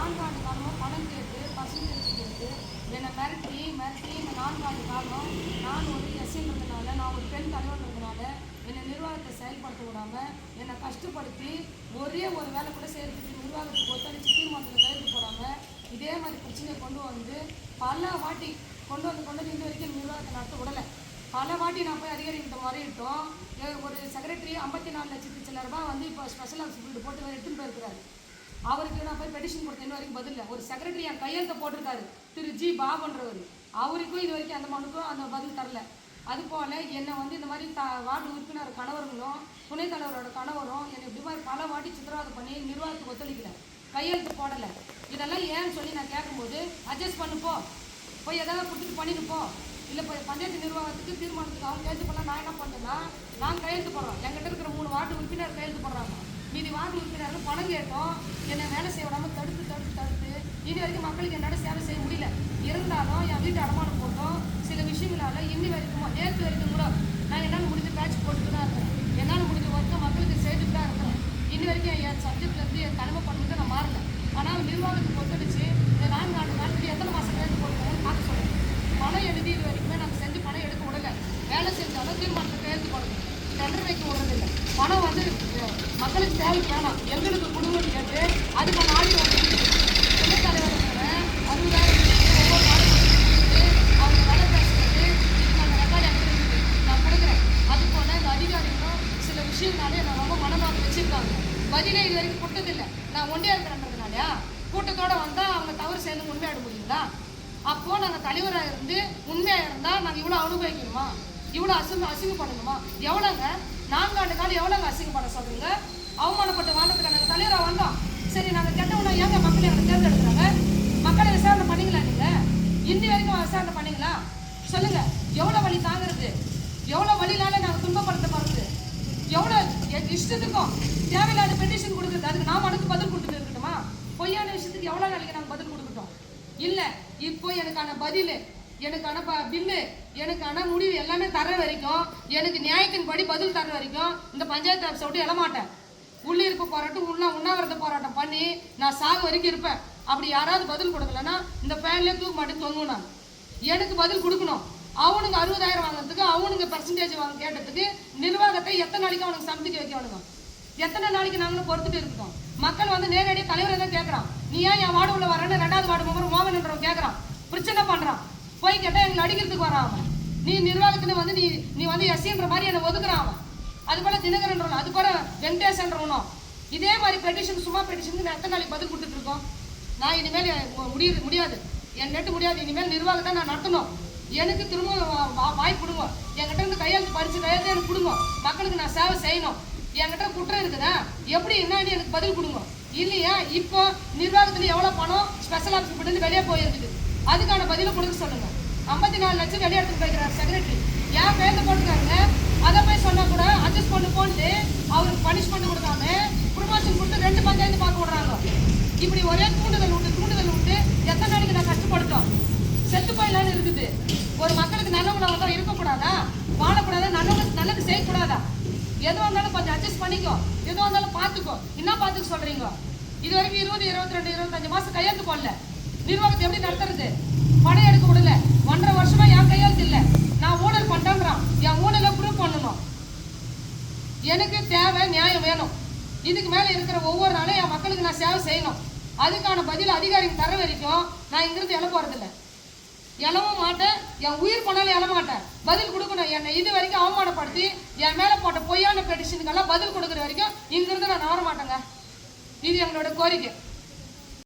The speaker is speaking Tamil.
நான்காண்டு காலமாக பணம் கேட்டு பர்சன்டேஜ் கேட்டு என்னை மிரட்டி மிரட்டி இந்த நான்காண்டு காலம் நான் ஒரு எஸ்சின்றதுனால நான் ஒரு பெண் தலைவர்ன்றதுனால என்னை நிர்வாகத்தை செயல்படுத்த விடாமல் என்னை கஷ்டப்படுத்தி ஒரே ஒரு வேலை கூட செய்யறதுக்கு நிர்வாகத்துக்கு ஒத்தடிச்சு தீர்மானத்தில் கைது போடாம இதே மாதிரி பிரச்சனையை கொண்டு வந்து பல வாட்டி கொண்டு வந்து கொண்டு வந்து இந்த வரைக்கும் நிர்வாகத்தை நடத்த விடலை. பல வாட்டி நான் போய் அதிகாரிகிட்ட முறையிட்டோம். ஒரு செக்ரட்டரி ஐம்பத்தி நாலு லட்சத்து சில ரூபாய் வந்து இப்போ ஸ்பெஷல் ஆஃபீஸ் வீடு போட்டு எடுத்துன்னு போயிருக்கிறாரு. அவருக்கு நான் போய் பெட்டிஷன் கொடுத்தேன். இன்ன வரைக்கும் பதில் இல்லை ஒரு செக்ரட்டரி என் கையெழுத்த போட்டிருக்காரு. திரு ஜி பாபுன்றவர். அவருக்கும் இது வரைக்கும் அந்த மனுக்கும் அந்த பதில் தரல. அது போல என்னை வந்து இந்த மாதிரி த வார்டு உறுப்பினர் கணவர்களும் துணைத் தலைவரோட கணவரும் என்னை இப்படி மாதிரி பல வாட்டி சித்திரவாதம் பண்ணி நிர்வாகத்துக்கு ஒத்துழைக்கல. கையெழுத்து போடலை. இதெல்லாம் ஏன்னு சொல்லி நான் கேட்கும்போது அட்ஜஸ்ட் பண்ணுப்போ போய் எதாவது கொடுத்துட்டு பண்ணிட்டு இல்லை போய் பஞ்சாயத்து நிர்வாகத்துக்கு தீர்மானத்துக்கு அவங்க கையெழுத்து பண்ணலாம் நான் என்ன பண்ணுறேன்னா நான் கையெழுத்து போடுறோம். என்கிட்ட இருக்கிற மூணு வார்டு உறுப்பினர் கையெழுத்து போடுறாங்க. மீதி வார்டு உறுப்பினர் பணம் கேட்டோம். என்னை வேலை செய்ய விடாமல் தடுத்து தடுத்து தடுத்து இனி வரைக்கும் மக்களுக்கு என்னால் சேவை செய்ய முடியல. இருந்தாலும் என் வீட்டு அடமானம் போட்டோம். சில விஷயங்களால இன்னி வரைக்கும் நேற்று வரைக்கும் கூட நான் என்னால் முடிஞ்ச பேட்ச் போட்டுட்டு தான் இருக்கேன் என்னால் முடிஞ்ச ஒர்க்கை மக்களுக்கு செய்துட்டு தான் இருக்கிறேன் இன்னி வரைக்கும் என் சப்ஜெக்ட்லேருந்து என் கடமை பண்ணிட்டு நான் மாறல. ஆனால் நிர்வாகத்துக்கு ஒத்துழைச்சு இந்த நான்கு ஆண்டு காலத்துக்கு எத்தனை மாதம் கையெழுத்து போட்டுருக்காங்கன்னு பார்க்க சொல்லுங்கள் பணம் எழுதி இது வரைக்குமே நாங்கள் செஞ்சு பணம் எடுக்க விடல வேலை செஞ்சாலும் தீர்மானத்துக்கு கையெழுத்து போடணும் டெண்டர் வைக்க விடுறதில்ல பணம் வந்து அஹ், மக்களுக்கு தேவைக்கு வேணாம். எங்களுக்கு குடும்பம் கேட்டு அதுக்கு ஆடி வந்து துணைத் தலைவர் இருக்கிறேன் அறுபதாயிரம் ஒவ்வொரு நாளும் அவங்க வேலை பேசுறது இதுக்கான ரெக்கார்டு எனக்கு நான் கொடுக்குறேன். அது போல் இந்த அதிகாரிகளும் சில விஷயங்களாலே நான் ரொம்ப மனநோக்கம் வச்சிருக்காங்க. பதிலே இது வரைக்கும் கொடுத்ததில்லை நான் ஒண்டியா இருக்கிறேன்றதுனாலயா? கூட்டத்தோடு வந்தால் அவங்க தவறு சேர்ந்து உண்மையாட முடியுங்களா? அப்போது நாங்கள் தலைவராக இருந்து உண்மையா இருந்தா நாங்க இவ்வளவு அனுபவிக்கணுமா? இவ்வளவு அசிங்க அசிங்கப்படணுமா எவ்வளோங்க நான்காண்டு காலம் எவ்வளோங்க அசிங்கப்பட சொல்கிறீங்க அவமானப்பட்ட வாழ்றதுக்கு நாங்கள் தலைவராக வந்தோம். சரி நாங்கள் கெட்டவனா ஏங்க மக்கள் எங்களை தேர்ந்தெடுக்கிறாங்க? மக்களை விசாரணை பண்ணிங்களா நீங்கள் இன்னி வரைக்கும் விசாரணை பண்ணிங்களா? சொல்லுங்கள் எவ்வளோ வழி தாங்குறது? எவ்வளவு நாங்கள் துன்பப்படுத்த போகிறது எவ்வளோ என் இஷ்டத்துக்கும் தேவையில்லாத பெட்டிஷன் கொடுக்குறது? அதுக்கு நாம் மனுக்கு பதில் கொடுத்துட்டு இருக்கட்டுமா? பொய்யான விஷயத்துக்கு எவ்வளோ நாளைக்கு நாங்கள் பதில் கொடுக்கட்டும் இல்லை இப்போ எனக்கான பதில் எனக்கான ப பில்லு எனக்கான முடிவு எல்லாமே தர வரைக்கும் எனக்கு நியாயத்தின்படி பதில் தர வரைக்கும் இந்த பஞ்சாயத்து ஆஃபீஸை விட்டு எழமாட்டேன் உள்ளிருப்பு போராட்டம் உண்ணா உண்ணாவிரத போராட்டம் பண்ணி நான் சாக வரைக்கும் இருப்பேன். அப்படி யாராவது பதில் கொடுக்கலன்னா இந்த ஃபேன்லேயே தூக்க மாட்டேன் தொங்கும் நான். எனக்கு பதில் கொடுக்கணும். அவனுங்க அறுபதாயிரம் வாங்குறதுக்கு அவனுங்க பர்சன்டேஜ் வாங்க கேட்டதுக்கு நிர்வாகத்தை எத்தனை நாளைக்கு அவனுக்கு சமதிக்க வைக்கணுங்க? எத்தனை நாளைக்கு நாங்களும் பொறுத்துட்டு இருக்கோம்? மக்கள் வந்து நேரடியாக தலைவரை தான் கேட்குறான். நீ ஏன் என் வார்டு உள்ள வரேன்னு ரெண்டாவது வார்டு மெம்பர் மோகன்ன்றவன் கேட்குறான். பிரச்சனை பண்ணுறான் போய் கேட்டால் எனக்கு அடிக்கிறதுக்கு வரான் அவன். நீ நிர்வாகத்துல வந்து நீ நீ வந்து எஸ்சின்ற மாதிரி என்னை ஒதுக்குறான் அவன். அது போல தினகரன்றவனும் அது போல வெங்கடேசன்றவனும் இதே மாதிரி பெட்டிஷன் சும்மா பெட்டிஷனுக்கு எத்தனை நாளைக்கு பதில் கொடுத்துட்டு இருக்கோம்? நான் இனிமேல் மு- முடியுது முடியாது. என் நெட்டு முடியாது. இனிமேல் நிர்வாகத்தை நான் நடத்தணும். எனக்கு திரும்ப வா- வாய்ப்பு கொடுங்க. என்கிட்ட இருந்து கையெழுத்து பறிச்சு கையெழுத்து எனக்கு கொடுங்க. மக்களுக்கு நான் சேவை செய்யணும். என்கிட்ட குற்றம் இருக்குதா? எப்படி என்னன்னு எனக்கு பதில் கொடுங்க. இல்லையா? இப்போ நிர்வாகத்துல எவ்வளோ பணம் ஸ்பெஷல் ஆஃபீஸ் போட்டு வெளியே போயிருக்குது. அதுக்கான பதிலை கொடுக்க சொல்லுங்கள் ஐம்பத்தி நாலு லட்சம் வெளியே எடுத்துட்டு போய்க்கிறார் செக்ரட்டரி ஏன் பேர்ல போட்டுருக்காருங்க? அதை போய் சொன்னா கூட அட்ஜஸ்ட் பண்ணு போட்டு அவருக்கு பனிஷ்மெண்ட் கொடுக்காம ப்ரொமோஷன் கொடுத்து ரெண்டு பஞ்சாயத்து பார்க்க விடுறாங்க. இப்படி ஒரே தூண்டுதல் விட்டு தூண்டுதல் விட்டு எத்தனை நாளைக்கு நான் கஷ்டப்படுத்தோம் செத்து போயிடலான்னு இருக்குது. ஒரு மக்களுக்கு நல்லவங்கள தான் இருக்கக்கூடாதா? வாழக்கூடாதா? நல்லவங்க நல்லது செய்யக்கூடாதா? எதுவாக இருந்தாலும் கொஞ்சம் அட்ஜஸ்ட் பண்ணிக்கோ. எதுவாக இருந்தாலும் பார்த்துக்கோ. என்ன பார்த்துக்க சொல்கிறீங்க இது வரைக்கும் இருபது இருபத்தி ரெண்டு இருபத்தஞ்சு மாதம் கையெழுத்து போடல. நிர்வாகத்தை எப்படி நடத்துறது? பணம் எடுக்க விடல. ஒன்றரை வருஷமா என் கையெழுத்து இல்லை. நான் ஊழல் பண்ணிட்டேன்றான் என் ஊழலை ப்ரூவ் பண்ணணும். எனக்கு தேவை நியாயம் வேணும். இதுக்கு மேல இருக்கிற ஒவ்வொரு நாளும் என் மக்களுக்கு நான் சேவை செய்யணும். அதுக்கான பதில் அதிகாரிங்க தர வரைக்கும் நான் இங்கிருந்து எழ போறதில்ல. எழவும் மாட்டேன். என் உயிர் போனாலும் எழ மாட்டேன். பதில் கொடுக்கணும். என்னை இது வரைக்கும் அவமானப்படுத்தி என் மேல போட்ட பொய்யான பெட்டிஷனுக்கெல்லாம் பதில் கொடுக்குற வரைக்கும் இங்கிருந்து நான் நவர மாட்டேங்க. இது எங்களோட கோரிக்கை.